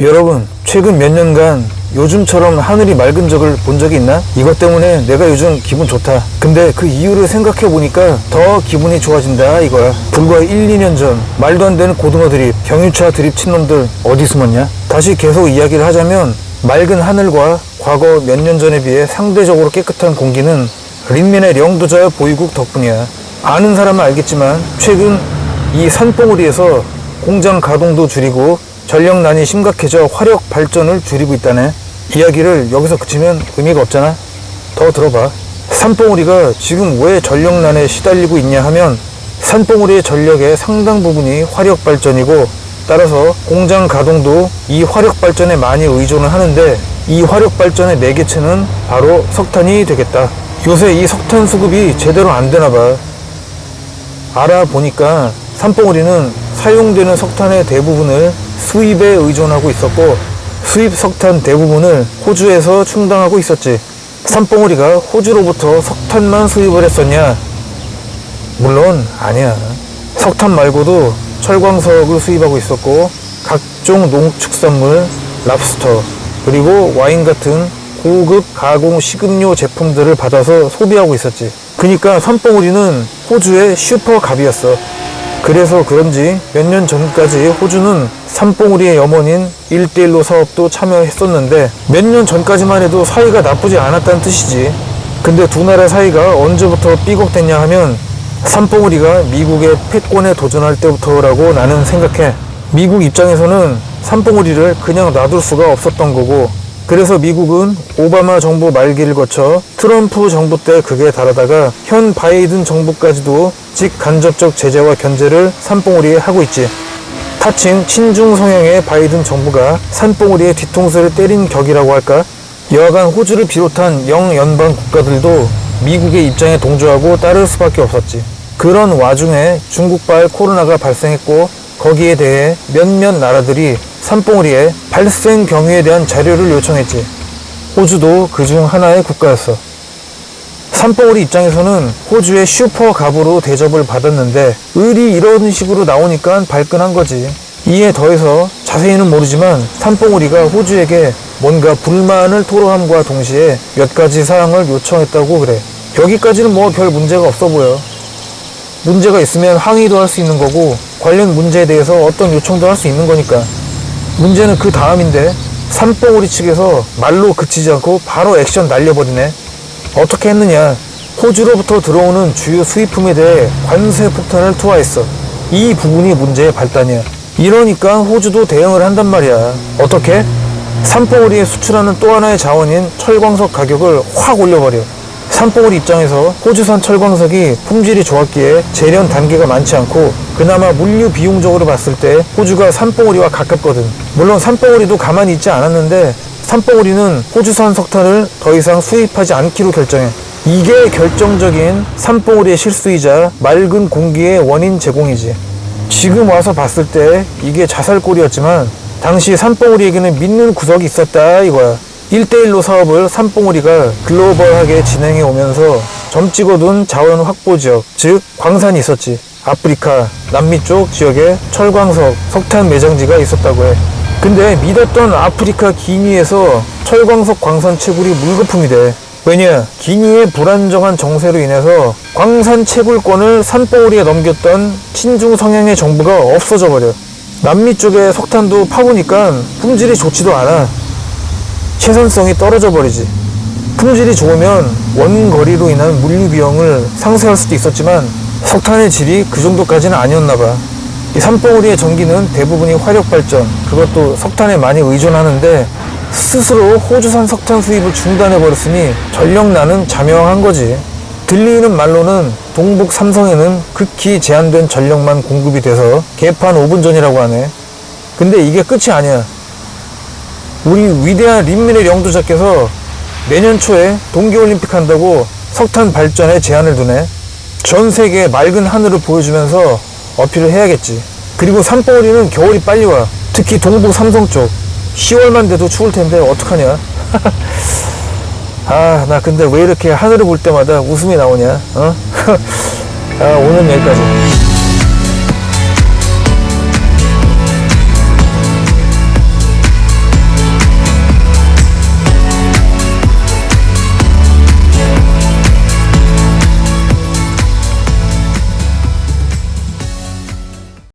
여러분, 최근 몇 년간 요즘처럼 하늘이 맑은 적을 본 적이 있나? 이것 때문에 내가 요즘 기분 좋다. 근데 그 이유를 생각해 보니까 더 기분이 좋아진다 이거야. 불과 1, 2년 전 말도 안 되는 고등어 드립, 경유차 드립 친 놈들 어디 숨었냐? 다시 계속 이야기를 하자면 맑은 하늘과 과거 몇 년 전에 비해 상대적으로 깨끗한 공기는 린민의 령도자 보이국 덕분이야. 아는 사람은 알겠지만 최근 이 산봉우리에서 공장 가동도 줄이고 전력난이 심각해져 화력 발전을 줄이고 있다네. 이야기를 여기서 그치면 의미가 없잖아. 더 들어봐. 산봉우리가 지금 왜 전력난에 시달리고 있냐 하면 산봉우리의 전력의 상당 부분이 화력 발전이고 따라서 공장 가동도 이 화력 발전에 많이 의존을 하는데 이 화력 발전의 매개체는 바로 석탄이 되겠다. 요새 이 석탄 수급이 제대로 안 되나 봐. 알아보니까 산봉우리는 사용되는 석탄의 대부분을 수입에 의존하고 있었고 수입 석탄 대부분을 호주에서 충당하고 있었지. 산봉우리가 호주로부터 석탄만 수입을 했었냐? 물론 아니야. 석탄 말고도 철광석을 수입하고 있었고 각종 농축산물, 랍스터, 그리고 와인 같은 고급 가공 식음료 제품들을 받아서 소비하고 있었지. 그러니까 산봉우리는 호주의 슈퍼갑이었어. 그래서 그런지 몇 년 전까지 호주는 산봉우리의 염원인 1대1로 사업도 참여했었는데 몇 년 전까지만 해도 사이가 나쁘지 않았다는 뜻이지. 근데 두 나라 사이가 언제부터 삐걱댔냐 하면 산봉우리가 미국의 패권에 도전할 때부터라고 나는 생각해. 미국 입장에서는 산봉우리를 그냥 놔둘 수가 없었던 거고 그래서 미국은 오바마 정부 말기를 거쳐 트럼프 정부 때 극에 달하다가 현 바이든 정부까지도 직간접적 제재와 견제를 산봉우리에 하고 있지. 타칭 친중 성향의 바이든 정부가 산봉우리의 뒤통수를 때린 격이라고 할까? 여하간 호주를 비롯한 영연방 국가들도 미국의 입장에 동조하고 따를 수밖에 없었지. 그런 와중에 중국발 코로나가 발생했고 거기에 대해 몇몇 나라들이 산봉우리의 발생 경위에 대한 자료를 요청했지. 호주도 그 중 하나의 국가였어. 산봉우리 입장에서는 호주의 슈퍼 갑으로 대접을 받았는데 을이 이런 식으로 나오니까 발끈한 거지. 이에 더해서 자세히는 모르지만 산봉우리가 호주에게 뭔가 불만을 토로함과 동시에 몇 가지 사항을 요청했다고 그래. 여기까지는 뭐 별 문제가 없어 보여. 문제가 있으면 항의도 할 수 있는 거고 관련 문제에 대해서 어떤 요청도 할 수 있는 거니까. 문제는 그 다음인데 산봉우리 측에서 말로 그치지 않고 바로 액션 날려버리네. 어떻게 했느냐? 호주로부터 들어오는 주요 수입품에 대해 관세 폭탄을 투하했어. 이 부분이 문제의 발단이야. 이러니까 호주도 대응을 한단 말이야. 어떻게? 산봉우리에 수출하는 또 하나의 자원인 철광석 가격을 확 올려버려. 산봉우리 입장에서 호주산 철광석이 품질이 좋았기에 재련 단계가 많지 않고 그나마 물류 비용적으로 봤을 때 호주가 산봉우리와 가깝거든. 물론 산봉우리도 가만히 있지 않았는데 산봉우리는 호주산 석탄을 더 이상 수입하지 않기로 결정해. 이게 결정적인 산봉우리의 실수이자 맑은 공기의 원인 제공이지. 지금 와서 봤을 때 이게 자살골이었지만 당시 산봉우리에게는 믿는 구석이 있었다 이거야. 1대1로 사업을 산봉우리가 글로벌하게 진행해 오면서 점 찍어둔 자원 확보 지역, 즉 광산이 있었지. 아프리카, 남미 쪽 지역에 철광석, 석탄 매장지가 있었다고 해. 근데 믿었던 아프리카 기니에서 철광석 광산 채굴이 물거품이 돼. 왜냐? 기니의 불안정한 정세로 인해서 광산 채굴권을 산봉우리에 넘겼던 친중 성향의 정부가 없어져 버려. 남미 쪽에 석탄도 파보니까 품질이 좋지도 않아. 최선성이 떨어져 버리지. 품질이 좋으면 원거리로 인한 물류 비용을 상쇄할 수도 있었지만 석탄의 질이 그 정도까지는 아니었나 봐. 이 산봉우리의 전기는 대부분이 화력 발전, 그것도 석탄에 많이 의존하는데 스스로 호주산 석탄 수입을 중단해 버렸으니 전력난은 자명한 거지. 들리는 말로는 동북 삼성에는 극히 제한된 전력만 공급이 돼서 개판 5분 전이라고 하네. 근데 이게 끝이 아니야. 우리 위대한 린민의 영도자께서 내년 초에 동계올림픽 한다고 석탄 발전에 제한을 두네. 전 세계에 맑은 하늘을 보여주면서 어필을 해야겠지. 그리고 산봉우리는 겨울이 빨리 와. 특히 동북 삼성 쪽. 10월만 돼도 추울 텐데 어떡하냐. 아, 나 근데 왜 이렇게 하늘을 볼 때마다 웃음이 나오냐. 어? 아, 오늘 여기까지.